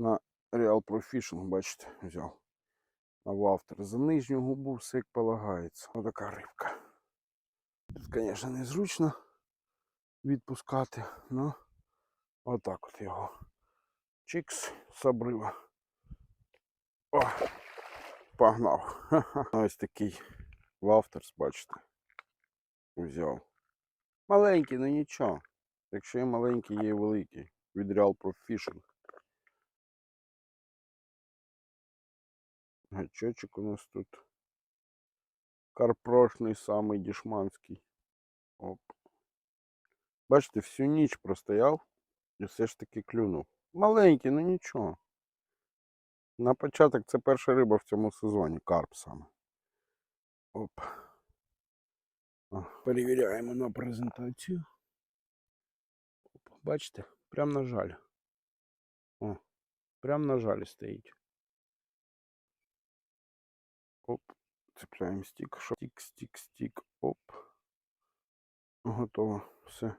на Real Pro Fishing, бачите, взяв. На вафтер. За нижню губу все як полагається. Отака рибка. Тут, звісно, незручно відпускати, але отак от його. Чикс з обрива. О, погнав. Ось такий вафтерс, бачите. Взяв. Маленький, ну нічого. Якщо є маленький, є великий. Від Real Pro Гачочок у нас тут. Карпрошний самий дішманський. Оп. Бачите, всю ніч простояв і все ж таки клюнув. Маленький, ну нічого. На початок це перша риба в цьому сезоні, карп саме. Оп. Перевіряємо на презентацію. Оп, бачите, прям на жаль. О, прям на жалі стоїть. Цепляємо стік. Шо- Стік, стік, стік. Оп. Готово. Все.